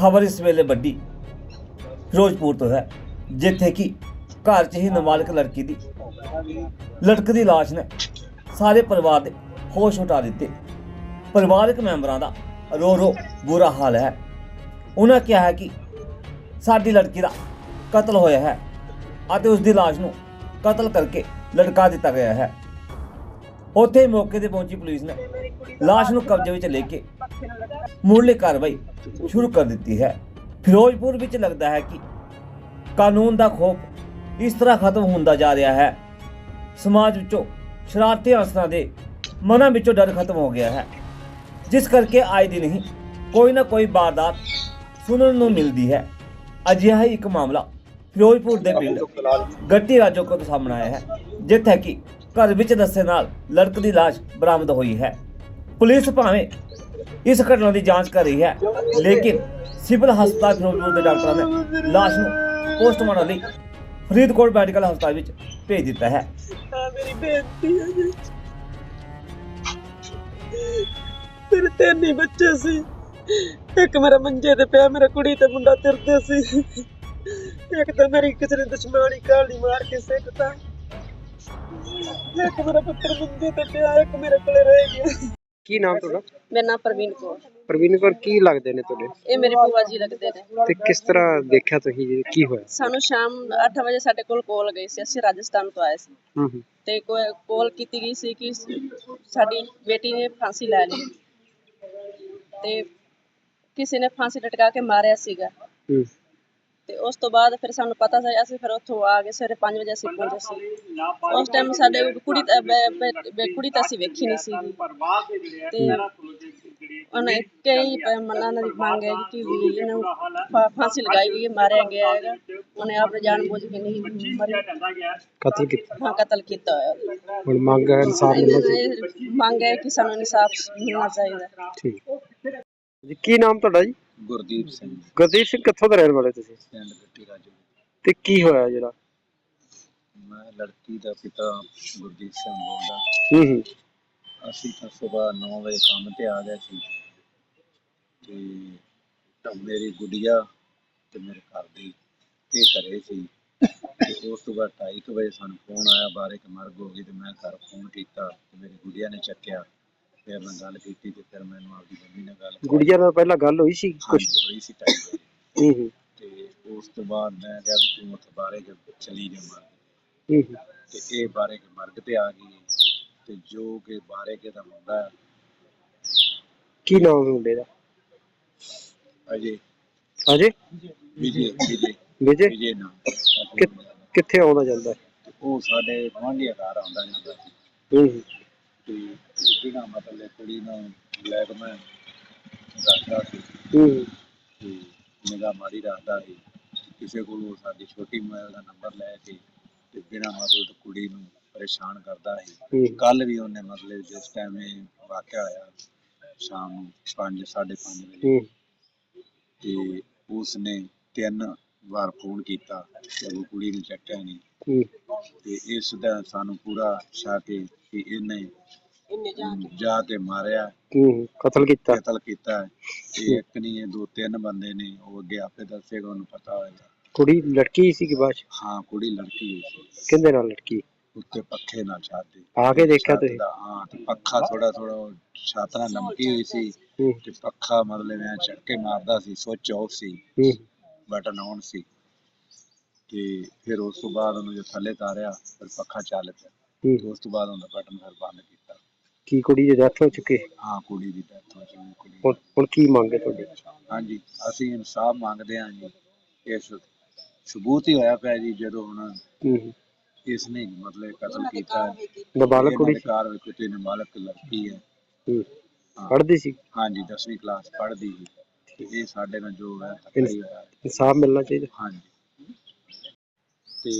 ਖਬਰ ਇਸ ਵੇਲੇ ਵੱਡੀ ਫਿਰੋਜ਼ਪੁਰ ਤੋਂ ਹੈ, ਜਿੱਥੇ ਕਿ ਘਰ 'ਚ ਹੀ ਨਾਬਾਲਗ ਲੜਕੀ ਦੀ ਲਟਕਦੀ ਲਾਸ਼ ਨੇ ਸਾਰੇ ਪਰਿਵਾਰ ਦੇ ਹੋਸ਼ ਉਡਾ ਦਿੱਤੇ। ਪਰਿਵਾਰਕ ਮੈਂਬਰਾਂ ਦਾ ਰੋ ਰੋ ਬੁਰਾ ਹਾਲ ਹੈ। ਉਹਨਾਂ ਕਿਹਾ ਹੈ ਕਿ ਸਾਡੀ ਲੜਕੀ ਦਾ ਕਤਲ ਹੋਇਆ ਹੈ ਅਤੇ ਉਸ ਦੀ ਲਾਸ਼ ਨੂੰ ਕਤਲ ਕਰਕੇ ਲਟਕਾ ਦਿੱਤਾ ਗਿਆ ਹੈ। ਉੱਥੇ ਮੌਕੇ ਤੇ ਪਹੁੰਚੀ ਪੁਲਿਸ ਨੇ ਲਾਸ਼ ਨੂੰ ਕਬਜ਼ੇ ਵਿੱਚ ਲੈ ਕੇ ਮੁੱਢਲੀ ਕਾਰਵਾਈ ਸ਼ੁਰੂ ਕਰ ਦਿੱਤੀ ਹੈ। ਫਿਰੋਜ਼ਪੁਰ ਵਿੱਚ ਲੱਗਦਾ ਹੈ ਕਿ ਕਾਨੂੰਨ ਦਾ ਖੋਫ ਇਸ ਤਰ੍ਹਾਂ ਖਤਮ ਹੁੰਦਾ ਜਾ ਰਿਹਾ ਹੈ। ਸਮਾਜ ਵਿੱਚੋਂ ਸ਼ਰਾਰਤੀ ਅਨਸਰਾਂ ਦੇ ਮਨਾਂ ਵਿੱਚੋਂ ਡਰ ਖਤਮ ਹੋ ਗਿਆ ਹੈ। ਜਿਸ ਕਰਕੇ ਆਏ ਦਿਨ ਹੀ ਕੋਈ ਨਾ ਕੋਈ ਵਾਰਦਾਤ ਸੁਣਨ ਨੂੰ ਮਿਲਦੀ ਹੈ। ਅਜਿਹਾ ਹੀ ਇੱਕ ਮਾਮਲਾ ਫਿਰੋਜ਼ਪੁਰ ਦੇ ਪਿੰਡ ਗੱਟੀ ਰਾਜੋਕੋ ਤੋਂ ਸਾਹਮਣੇ ਆਇਆ ਹੈ ਜਿੱਥੇ ਕਿ ਘਰ ਵਿੱਚ ਦੱਸੇ ਨਾਲ ਲੜਕ ਦੀ ਲਾਸ਼ ਬਰਾਮਦ ਹੋਈ ਹੈ। ਪੁਲਿਸ ਭਾਵੇਂ ਇਸ ਘਟਨਾ ਦੀ ਜਾਂਚ ਕਰ ਰਹੀ ਹੈ, ਲੇਕਿਨ ਸਿਵਲ ਹਸਪਤਾਲ ਫਿਰੋਜ਼ਪੁਰ ਦੇ ਡਾਕਟਰਾਂ ਨੇ ਲਾਸ਼ ਨੂੰ ਪੋਸਟਮਾਰਟਮ ਲਈ ਫਰੀਦਕੋਟ ਮੈਡੀਕਲ ਹਸਪਤਾਲ ਵਿੱਚ ਭੇਜ ਦਿੱਤਾ ਹੈ। ਮੇਰੀ ਬੇਨਤੀ ਹੈ ਜੀ। ਮੇਰੇ ਤਿੰਨ ਹੀ ਬੱਚੇ ਸੀ। ਇੱਕ ਮੇਰਾ ਮੰਜੇ ਤੇ ਪਿਆ, ਮੇਰਾ ਕੁੜੀ ਤੇ ਮੁੰਡਾ ਤਿਰਦੇ ਸੀ। ਇੱਕ ਤਾਂ ਮੇਰੀ ਕਿਸੇ ਨੇ ਦੁਸ਼ਮਣੀ ਕਾਲੀ ਮਾਰ ਕੇ ਸਿੱਟਤਾ ਇੱਕ ਮੇਰਾ ਪੁੱਤਰ ਮੰਜੇ ਤੇ ਪਿਆ ਇੱਕ ਮੇਰੇ ਕੋਲੇ ਰਹਿ ਗਿਆ ਕੀ ਨਾਮ ਤੁਹਾਡਾ? ਮੇਰਾ ਨਾਮ ਪ੍ਰਵੀਨ ਕੌਰ। ਪ੍ਰਵੀਨ ਕੌਰ ਕੀ ਲੱਗਦੇ ਨੇ ਤੁਹਾਡੇ? ਇਹ ਮੇਰੇ ਭੂਆ ਜੀ ਲੱਗਦੇ ਨੇ। ਤੇ ਕਿਸ ਤਰ੍ਹਾਂ ਦੇਖਿਆ ਤੁਸੀਂ ਜੀ ਕੀ ਹੋਇਆ? ਸਾਨੂੰ ਸ਼ਾਮ 8 ਵਜੇ ਸਾਡੇ ਕੋਲ ਕਾਲ ਗਈ ਸੀ ਅਸੀਂ ਰਾਜਸਥਾਨ ਤੋਂ ਆਏ ਸੀ। ਹੂੰ ਹੂੰ। ਤੇ ਕਾਲ ਕੀਤੀ ਗਈ ਸੀ ਕਿ ਸਾਡੀ ਬੇਟੀ ਨੇ ਫਾਂਸੀ ਲੈ ਲਈ। ਤੇ ਕਿਸੇ ਨੇ ਫਾਂਸੀ ਲਟਕਾ ਕੇ ਮਾਰਿਆ ਸੀਗਾ। ਹੂੰ। ਤੇ ਉਸ ਤੋਂ ਬਾਅਦ ਫਿਰ ਸਾਨੂੰ ਪਤਾ ਸੀ ਅਸੀਂ ਫਿਰ ਉੱਥੋਂ ਆ ਗਏ ਸਵੇਰੇ 5 ਵਜੇ ਅਸੀਂ ਪਹੁੰਚੇ ਸੀ। ਉਸ ਟਾਈਮ ਸਾਡੇ ਕੁੜੀ ਤਾਂ ਬੇ- ਬੇ- ਬੇ- ਕੁੜੀ ਤਾਂ ਅਸੀਂ ਵੇਖੀ ਨਹੀਂ ਸੀ ਤੇ ਉਹਨੇ ਕਈ ਪ- ਮਨਾਂ ਦੀ ਮੰਗ ਹੈ ਕਿ ਵੀ ਇਹਨੂੰ ਫਾ- ਫਾਂਸੀ ਲਗਾਈ ਗਈ ਹੈ, ਮਾਰਿਆ ਗਿਆ ਹੈਗਾ। ਉਹਨੇ ਆਪਣੇ ਜਾਣ ਬੁੱਝ ਕੇ ਨਹੀਂ ਮਰੀ। ਕਤਲ ਕੀਤਾ। ਹਾਂ ਕਤਲ ਕੀਤਾ ਹੋਇਆ। ਹੁਣ ਮੰਗ ਹੈ ਇਨਸਾਫ ਮਿਲਣਾ ਚਾਹੀਦਾ। ਇਹ ਮੰਗ ਹੈ ਕਿ ਸਾਨੂੰ ਇਨਸਾਫ ਮਿਲਣਾ ਚਾਹੀਦਾ। ਠੀਕ। ਜੀ ਕੀ ਨਾਮ ਤੁਹਾਡਾ ਜੀ? ਗੁਰਦੀਪ ਸਿੰਘ। ਗੁਰਦੀਪ ਸਿੰਘ ਕਿੱਥੋਂ ਦੇ ਰਹਿਣ ਵਾਲੇ ਤੁਸੀਂ? ਪਿੰਡ ਗੱਟੀ ਰਾਜੂ। ਤੇ ਕੀ ਹੋਇਆ ਜਿਹੜਾ? ਮੈਂ ਲੜਕੀ ਦਾ ਪਿਤਾ ਗੁਰਦੀਪ ਸਿੰਘ ਬੋਲਦਾ। ਹੂੰ ਹੂੰ। ਅਸੀਂ ਤਾਂ ਸਵੇਰ 9 ਵਜੇ ਕੰਮ ਤੇ ਆ ਗਏ ਸੀ। ਤੇ ਮੇਰੀ ਗੁੱਡੀਆ ਤੇ ਮੇਰੇ ਘਰ ਦੀ ਇਹ ਘਰੇ ਸੀ। ਤੇ ਉਸ ਤੋਂ ਬਾਅਦ 2:30 ਵਜੇ ਸਾਨੂੰ ਫੋਨ ਆਇਆ ਬਾਰੇ ਕਿ ਮਰਗ ਹੋ ਗਈ ਤੇ ਮੈਂ ਘਰ ਫੋਨ ਕੀਤਾ ਤੇ ਮੇਰੀ ਗੁੱਡੀਆ ਨੇ ਚੱਕਿਆ। ਫਿਰ ਮੈਂ ਗੱਲ ਕੀਤੀ ਤੇ ਫਿਰ ਮੈਨੂੰ ਆਪਦੀ ਮੰਮੀ ਨਾਲ ਗੱਲ ਗੁੜੀਆ ਨਾਲ ਪਹਿਲਾਂ ਗੱਲ ਹੋਈ ਸੀ ਹਾਂਜੀ, ਹੋਈ ਸੀ ਵਜੇ ਹੂੰ ਹੂੰ। ਤੇ ਉਸ ਤੋਂ ਬਾਅਦ ਮੈਂ ਕਿਹਾ ਵੀ ਤੂੰ ਉੱਥੇ ਬਾਰੇ ਕਿ ਚਲੀ ਜਾ ਮਰ ਹੂੰ ਹੂੰ। ਤੇ ਇਹ ਬਾਰੇ ਕੇ ਮਰਗ ਤੇ ਆ ਗਈ। ਤੇ ਜੋ ਕਿ ਬਾਰੇ ਕੇ ਦਾ ਮੁੰਡਾ ਹੈ, ਕੀ ਨਾਮ ਹੈ ਮੁੰਡੇ ਦਾ? ਅਜੇ। ਅਜੇ? ਵਿਜੇ ਵਿਜੇ। ਵਿਜੇ? ਵਿਜੇ ਕਿ- ਕਿੱਥੇ ਆਉਂਦਾ ਜਾਂਦਾ ਹੈ? ਉਹ ਸਾਡੇ ਗੁਆਂਢੀ ਘਰ ਆਉਂਦਾ ਜਾਂਦਾ ਸੀ। ਹੂੰ ਹੂੰ। ਜਿਹੜਾ ਮਤਲਬ ਕੁੜੀ ਨੂੰ ਬਲੈਕ ਮੈਂ ਰੱਖਦਾ ਸੀ। ਹੂੰ। ਤੇ ਨਿਗਾਹ ਮਾਰੀ ਰੱਖਦਾ ਸੀ। ਕਿਸੇ ਕੋਲੋਂ ਸਾਡੀ ਛੋਟੀ ਮੋਬਾਈਲ ਦਾ ਨੰਬਰ ਲੈ ਕੇ ਤੇ ਬਿਨਾਂ ਮਤਲਬ ਤੋਂ ਕੁੜੀ ਨੂੰ ਪਰੇਸ਼ਾਨ ਕਰਦਾ ਸੀ। ਕੱਲ ਵੀ ਉਹਨੇ ਮਤਲਬ ਜਿਸ ਟਾਈਮ ਇਹ ਵਾਕਿਆ ਹੋਇਆ ਸ਼ਾਮ ਨੂੰ 5 5:30 ਵਜੇ ਹੂੰ। ਤੇ ਉਸਨੇ ਤਿੰਨ ਵਾਰ ਫੋਨ ਕੀਤਾ ਤੇ ਉਹ ਕੁੜੀ ਨੂੰ ਚੱਕਿਆ ਨਹੀਂ ਤੇ ਇਸ ਦਾ ਸਾਨੂੰ ਪੂਰਾ ਸ਼ੱਕ ਹੈ ਕਿ ਇਹਨੇ ਜਾ ਕੇ ਮਾਰਿਆ। ਹੂੰ ਕਤਲ ਕੀਤਾ। ਕਤਲ ਕੀਤਾ। ਹੈ। ਤੇ ਇੱਕ ਨਹੀਂ ਇਹ ਦੋ ਤਿੰਨ ਬੰਦੇ ਨੇ ਉਹ ਅੱਗੇ ਆਪੇ ਦੱਸੇਗਾ ਉਹਨੂੰ ਪਤਾ ਹੋਏਗਾ। ਕੁੜੀ ਲੜਕੀ ਸੀ ਕਿ ਬਾਅਦ ਚ? ਹਾਂ ਕੁੜੀ ਲੜਕੀ ਹੋਈ ਸੀ। ਕਿਹਦੇ ਨਾਲ ਲੜਕੀ? ਉੱਤੇ ਪੱਖੇ ਨਾਲ ਛਾਤੀ। ਆ ਕੇ ਦੇਖਿਆ ਤੁਸੀਂ? ਹਾਂ ਤੇ ਪੱਖਾ ਥੋੜਾ ਥੋੜਾ ਛਾਤ ਨਾਲ ਲਮਕੀ ਹੋਈ ਸੀ। ਹੂੰ। ਤੇ ਪੱਖਾ ਮਤਲਬ ਐ ਝਟਕੇ ਮਾਰਦਾ ਸੀ ਸੁੱਚ ਆਫ ਸੀ। ਹੂੰ। ਬਟਨ ਆਨ ਸੀ। ਤੇ ਫਿਰ ਉਸ ਤੋਂ ਬਾਅਦ ਉਹਨੂੰ ਜੋ ਥੱਲੇ ਤਾਰਿਆ ਫਿਰ ਪੱਖਾ ਚੱਲ ਪਿਆ। ਉਸ ਤੋਂ ਬਾਅਦ ਉਹਦਾ ਬਟਨ ਫਿਰ ਬੰਦ ਕੀਤਾ। ਕੀ ਕੁੜੀ ਦੀ ਡੈਥ ਹੋ ਚੁੱਕੀ ਹੈ? ਹਾਂ ਕੁੜੀ ਦੀ ਡੈਥ ਹੋ ਚੁੱਕੀ ਕੁੜੀ ਹੁਣ ਹੁਣ ਕੀ ਮੰਗੇ ਤੁਹਾਡੇ? ਹਾਂਜੀ ਅਸੀਂ ਇਨਸਾਫ ਮੰਗਦੇ ਹਾਂ ਜੀ। ਇਸ ਸਬੂਤ ਹੀ ਹੋਇਆ ਪਿਆ ਜੀ ਜਦੋਂ ਹੁਣ ਹੂੰ ਇਸ ਨੇ ਮਤਲਬ ਕਤਲ ਕੀਤਾ। ਨਾਬਾਲਗ ਕੁੜੀ ਸੀ? ਕਾਰ ਵਿੱਚ ਕੋਈ ਨਾਬਾਲਗ ਲੜਕੀ ਹੈ। ਹੂੰ। ਹਾਂ। ਪੜ੍ਹਦੀ ਸੀ? ਹਾਂਜੀ 10ਵੀਂ ਕਲਾਸ ਪੜ੍ਹਦੀ ਸੀ। ਤੇ ਇਹ ਸਾਡੇ ਨਾਲ ਜੋ ਹੈ ਧੱਕਾ ਹੀ ਹੋਇਆ। ਇਨਸਾਫ ਮਿਲਣਾ ਚਾਹੀਦਾ? ਹਾਂਜੀ। ਤੇ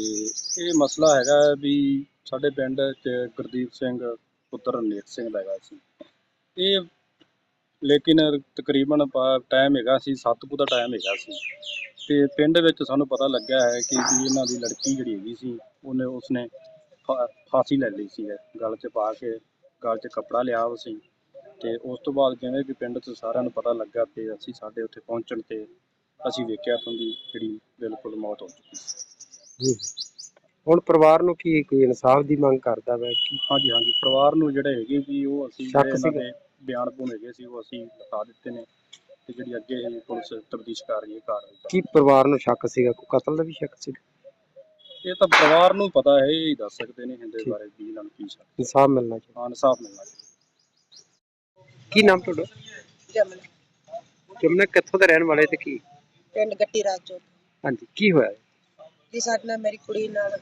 ਇਹ ਮਸਲਾ ਹੈਗਾ ਵੀ ਸਾਡੇ ਪਿੰਡ ਚ ਗੁਰਦੀਪ ਸਿੰਘ ਪੁੱਤਰ ਰਣਜੀਤ ਸਿੰਘ ਦਾ ਹੈਗਾ ਸੀ। ਇਹ ਲੇਕਿਨ ਤਕਰੀਬਨ ਟਾਈਮ ਹੈਗਾ ਸੀ, ਸੱਤ ਕੁ ਦਾ ਟਾਈਮ ਹੈਗਾ ਸੀ। ਤੇ ਪਿੰਡ ਵਿੱਚ ਸਾਨੂੰ ਪਤਾ ਲੱਗਿਆ ਹੈ ਕਿ ਵੀ ਇਹਨਾਂ ਦੀ ਲੜਕੀ ਜਿਹੜੀ ਹੈਗੀ ਸੀ, ਉਹਨੇ ਉਸਨੇ ਫਾ- ਫਾਂਸੀ ਲੈ ਲਈ ਸੀ। ਗਲ 'ਚ ਪਾ ਕੇ, ਗਲ 'ਚ ਕੱਪੜਾ ਲਿਆ ਸੀ। ਤੇ ਉਸ ਤੋਂ ਬਾਅਦ ਜਿਵੇਂ ਵੀ ਪਿੰਡ 'ਚ ਸਾਰਿਆਂ ਨੂੰ ਪਤਾ ਲੱਗਾ ਤੇ ਅਸੀਂ ਸਾਡੇ ਉੱਥੇ ਪਹੁੰਚਣ ਤੇ ਅਸੀਂ ਵੇਖਿਆ ਤਾਂ ਦੀ ਜਿਹੜੀ ਬਿਲਕੁਲ ਮੌਤ ਹੋ ਚੁੱਕੀ ਸੀ। ਹੂੰ। ਹੁਣ ਪਰਿਵਾਰ ਨੂੰ ਕੀ ਕੋਈ ਇਨਸਾਫ ਦੀ ਮੰਗ ਕਰਦਾ ਵਾ ਕੀ ਹਾਂਜੀ ਹਾਂਜੀ। ਪਰਿਵਾਰ ਨੂੰ ਜਿਹੜੇ ਹੈਗੇ ਵੀ ਉਹ ਅਸੀਂ ਸ਼ੱਕ ਜਿਹੜੇ ਇਹਨਾਂ ਸੀਗਾ? ਦੇ ਬਿਆਨ ਬੁਨ ਹੈਗੇ ਸੀ ਉਹ ਅਸੀਂ ਲਿਖਾ ਦਿੱਤੇ ਨੇ ਤੇ ਜਿਹੜੀ ਅੱਗੇ ਇਹ ਪੁਲਿਸ ਤਬਦੀਸ਼ ਕਰ ਰਹੀ ਹੈ ਕਾਰਵਾਈ ਕਰ ਕੀ ਪਰਿਵਾਰ ਨੂੰ ਸ਼ੱਕ ਸੀਗਾ? ਕੋਈ ਕਤਲ ਦਾ ਵੀ ਸ਼ੱਕ ਸੀ ਇਹ ਤਾਂ ਪਰਿਵਾਰ ਨੂੰ ਪਤਾ ਹੈ ਇਹ ਹੀ ਦੱਸ ਸਕਦੇ ਨੇ ਇਹਦੇ। ਬਾਰੇ ਵੀ ਇਹਨਾਂ ਨੂੰ ਕੀ ਸ਼ੱਕ ਇਨਸਾਫ ਮਿਲਣਾ ਚਾਹੀਦਾ। ਹਾਂ ਇਨਸਾਫ ਮਿਲਣਾ ਚਾਹੀਦਾ। ਕੀ ਨਾਮ ਤੁਹਾਡਾ? ਜਮਨਾ। ਜਮਨਾ ਕਿੱਥੋਂ ਦੇ ਰਹਿਣ ਵਾਲੇ ਤੇ ਕੀ? ਪਿੰਡ ਗੱਟੀ ਰਾਜੋ ਹਾਂਜੀ ਕੀ ਹੋਇਆ? ਜੀ ਸਾਡੇ ਨਾਲ ਮੇਰੀ ਕੁੜੀ ਨਾਲ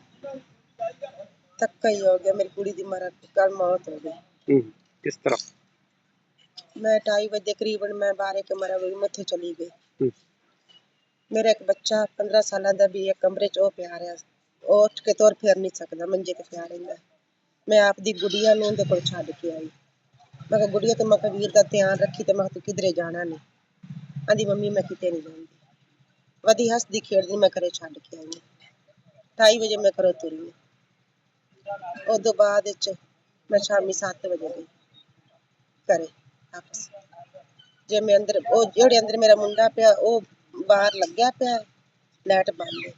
ਧੱਕਾ ਹੀ ਹੋ ਗਿਆ ਮੇਰੀ ਕੁੜੀ ਦੀ ਮਰਨ ਕੱਲ ਮੌਤ ਹੋ ਗਈ। ਹੂੰ ਕਿਸ ਤਰ੍ਹਾਂ? ਮੈਂ 2:30 ਵਜੇ ਕਰੀਬਨ ਮੈਂ ਬਾਰੇ ਕਮਰਾ ਵਿੱਚ ਮੱਥੇ ਚਲੀ ਗਈ। ਹੂੰ। ਮੇਰਾ ਇੱਕ ਬੱਚਾ 15 ਸਾਲਾਂ ਦਾ ਵੀ ਇੱਕ ਕਮਰੇ 'ਚ ਉਹ ਪਿਆ ਰਿਹਾ ਉਹ ਉੱਠ ਕੇ ਤੁਰ ਫਿਰ ਨਹੀਂ ਸਕਦਾ ਮੰਜੇ ਤੇ ਪਿਆ ਰਹਿੰਦਾ। ਮੈਂ ਆਪਦੀ ਗੁੜੀਆ ਨੂੰ ਉਹਦੇ ਕੋਲ ਛੱਡ ਕੇ ਆਈ। ਮੈਂ ਕਿਹਾ ਗੁੜੀਆ ਤੇ ਮੈਂ ਕਿਹਾ ਵੀਰ ਦਾ ਧਿਆਨ ਰੱਖੀ ਤੇ ਮੈਂ ਕਿਹਾ ਤੂੰ ਕਿਧਰੇ ਜਾਣਾ ਨਹੀਂ? ਆਂਦੀ ਮੰਮੀ ਮੈਂ ਕਿਤੇ ਨਹੀਂ ਜਾਂਦੀ। ਵਧੀ ਹੱਸਦੀ ਖੇਡਦੀ ਮੈਂ ਘਰੇ ਛੱਡ ਕੇ ਆਈ। 2:30 ਵਜੇ ਮੈਂ ਘਰੋਂ ਤੁਰੀ। ਉਦੋਂ ਬਾਅਦ ਵਿੱਚ ਮੈਂ ਸ਼ਾਮੀ 7 ਵਜੇ ਗਈ ਘਰੇ ਵਾਪਸ। ਜੇ ਮੈਂ ਅੰਦਰ, ਉਹ ਜਿਹੜੇ ਅੰਦਰ ਮੇਰਾ ਮੁੰਡਾ ਪਿਆ, ਉਹ ਬਾਹਰ ਲੱਗਿਆ ਪਿਆ ਲਾਈਟ ਬੰਦ ਹੈ।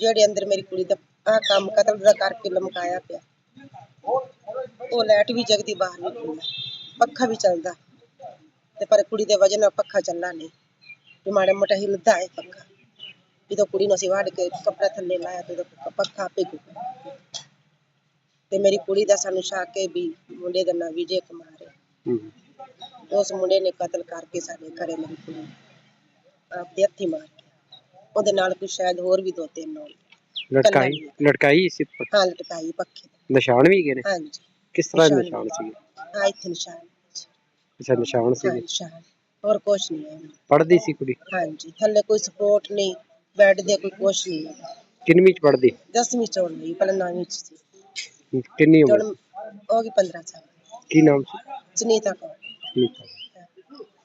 ਜਿਹੜੇ ਅੰਦਰ ਮੇਰੀ ਕੁੜੀ ਦਾ ਆ ਕੰਮ ਕਤਲ ਦਾ ਕਰਕੇ ਲਮਕਾਇਆ ਪਿਆ, ਉਹ ਲਾਈਟ ਵੀ ਜਗਦੀ ਬਾਹਰ ਵੀ ਖੁੱਲ੍ਹਾ, ਪੱਖਾ ਵੀ ਚੱਲਦਾ। ਤੇ ਪਰ ਕੁੜੀ ਦੇ ਵਜਨ ਨਾਲ ਪੱਖਾ ਚੱਲਣਾ ਨਹੀਂ, ਵੀ ਮਾੜਾ ਮੋਟਾ ਹਿੱਲਦਾ ਹੈ ਪੱਖਾ। ਜਦੋਂ ਕੁੜੀ ਨੂੰ ਅਸੀਂ ਵਾੜ ਕੇ ਕੱਪੜਾ ਥੱਲੇ ਲਾਇਆ, ਤੇ ਉਹਦਾ ਪੱਖਾ ਆਪੇ ਤੇ ਮੇਰੀ ਕੁੜੀ ਦਾ ਸਾਨੂੰ ਸ਼ੱਕ ਹੈ ਵੀ ਮੁੰਡੇ ਦਾ ਨਾਂ ਵਿਜੇ ਕੁਮਾਰ ਹੈ। ਹੂੰ। ਉਸ ਮੁੰਡੇ ਨੇ ਕਤਲ ਕਰਕੇ ਸਾਡੇ ਘਰੇ ਮੇਰੀ ਕੁੜੀ ਨੂੰ ਆਪਦੇ ਹੱਥੀਂ ਮਾਰ ਕੇ ਉਹਦੇ ਨਾਲ ਕੋਈ ਸ਼ਾਇਦ ਹੋਰ ਵੀ ਦੋ ਤਿੰਨ ਹੋਣ ਲਟਕਾਈ ਲਟਕਾਈ ਸੀ ਉੱਪਰ। ਹਾਂ ਲਟਕਾਈ ਪੱਖੇ ਤੇ। ਨਿਸ਼ਾਨ ਵੀ ਗਏ ਨੇ? ਹਾਂਜੀ। ਕਿਸ ਤਰ੍ਹਾਂ ਦੇ ਨਿਸ਼ਾਨ ਨਿਸ਼ਾਨ ਸੀ ਹਾਂ ਇੱਥੇ ਨਿਸ਼ਾਨ ਅੱਛਾ ਨਿਸ਼ਾਨ ਹਾਂ ਸੀ ਨਿਸ਼ਾਨ। ਹੋਰ ਕੁਛ ਨਹੀਂ ਹੈ। ਪੜ੍ਹਦੀ ਸੀ ਕੁੜੀ? ਹਾਂਜੀ ਥੱਲੇ ਕੋਈ ਸਪੋਰਟ ਨਹੀਂ ਬੈੱਡ ਦੇ ਕੋਈ ਕੁਛ ਨਹੀਂ। ਹੈ ਕਿੰਨਵੀਂ ਚ ਪੜ੍ਹਦੀ? ਦਸਵੀਂ ਚ ਹੋਣੀ ਪਹਿਲਾਂ ਨੌਵੀਂ ਚ ਸੀ। ਹੂੰ, ਕਿੰਨੀ ਤੇ ਉਮਰ ਹੁਣ ਹੋ ਗਈ 15 ਸਾਲ ਕੀ ਨਾਮ ਸੀ ਸੁਨੀਤਾ ਕੌਰ ਨੀਤਾ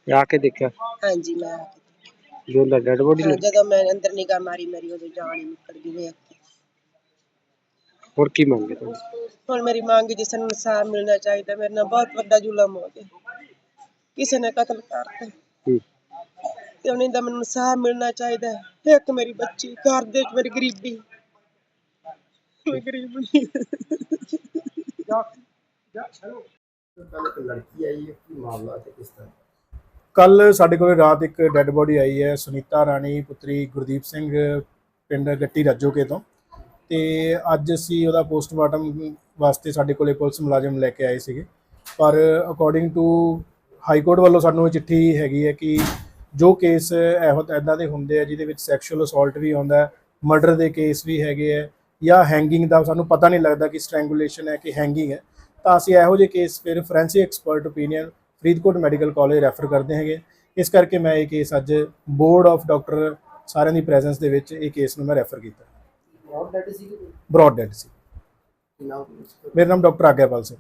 ਤੇ ਆ ਕੇ ਦੇਖਿਆ ਹਾਂਜੀ ਮੈਂ ਆ ਕੇ ਜੋ ਡੈਡ ਬੋਡੀ ਹਾਂ, ਨੂੰ ਜਦੋਂ ਮੈਂ ਅੰਦਰ ਨਿਗਾਹ ਮਾਰੀ ਮੇਰੀ ਉਹਦੀ ਜਾਨ ਹੀ ਨਿਕਲ ਗਈ ਵੇਖ ਕੇ ਹੋਰ ਕੀ ਮੰਗੇ ਤੁਸੀਂ ਹੁਣ ਮੇਰੀ ਮੰਗ ਜਿਸ ਨੂੰ ਇਨਸਾਫ ਮਿਲਣਾ ਚਾਹੀਦਾ ਮੇਰੇ ਨਾਲ ਬਹੁਤ ਵੱਡਾ ਜ਼ੁਲਮ ਹੋ ਗਿਆ ਕਿਸੇ ਨੇ ਕਤਲ ਕਰਤਾ ਹੂੰ ਤੇ ਉਹਨਾਂ ਦਾ ਮੈਨੂੰ ਇਨਸਾਫ ਮਿਲਣਾ ਚਾਹੀਦਾ ਹੈ। ਇੱਕ ਮੇਰੀ ਬੱਚੀ ਘਰ ਦੇ ਵਿੱਚ ਮੇਰੀ ਗਰੀਬੀ ਗਰੀਬ ਨਹੀਂ ਕੱਲ ਸਾਡੇ ਕੋਲ ਰਾਤ ਇੱਕ ਡੈੱਡ ਬੋਡੀ ਆਈ ਹੈ ਸੁਨੀਤਾ ਰਾਣੀ ਪੁੱਤਰੀ ਗੁਰਦੀਪ ਸਿੰਘ ਪਿੰਡ ਗੱਟੀ ਰਾਜੋਕੇ ਤੋਂ ਤੇ ਅੱਜ ਅਸੀਂ ਉਹਦਾ ਪੋਸਟਮਾਰਟਮ ਵਾਸਤੇ ਸਾਡੇ ਕੋਲੇ ਪੁਲਿਸ ਮੁਲਾਜ਼ਮ ਲੈ ਕੇ ਆਏ ਸੀਗੇ ਪਰ ਅਕੋਰਡਿੰਗ ਟੂ ਹਾਈ ਕੋਰਟ ਵੱਲੋਂ ਸਾਨੂੰ ਇਹ ਚਿੱਠੀ ਹੈਗੀ ਹੈ ਕਿ ਜੋ ਕੇਸ ਇਹੋ ਇਦਾਂ ਦੇ ਹੁੰਦੇ ਆ ਜਿਹਦੇ ਵਿੱਚ ਸੈਕਸ਼ੂਅਲ ਅਸੌਲਟ ਵੀ ਆਉਂਦਾ ਮਰਡਰ ਦੇ ਕੇਸ ਵੀ ਹੈਗੇ ਆ ਜਾਂ ਹੈਂਗਿੰਗ ਦਾ ਸਾਨੂੰ ਪਤਾ ਨਹੀਂ ਲੱਗਦਾ ਕਿ ਸਟ੍ਰੈਂਗੂਲੇਸ਼ਨ ਹੈ ਕਿ ਹੈਂਗਿੰਗ ਹੈ ਤਾਂ ਅਸੀਂ ਇਹੋ ਜਿਹੇ ਕੇਸ ਫਿਰ forensic expert opinion Faridkot medical college refer ਕਰਦੇ ਹੈਗੇ। ਇਸ ਕਰਕੇ ਮੈਂ ਇਹ ਕੇਸ ਅੱਜ ਬੋਰਡ ਆਫ ਡਾਕਟਰ ਸਾਰਿਆਂ ਦੀ ਪ੍ਰੈਜ਼ੈਂਸ ਦੇ ਵਿੱਚ ਇਹ ਕੇਸ ਨੂੰ ਮੈਂ ਰੈਫਰ ਕੀਤਾ। ਬ੍ਰੌਡ ਡੈਡ ਸੀ ਬ੍ਰੌਡ ਡੈਡ ਸੀ। ਮੇਰਾ ਨਾਮ ਡਾਕਟਰ ਆਗਿਆਪਾਲ ਸਿੰਘ।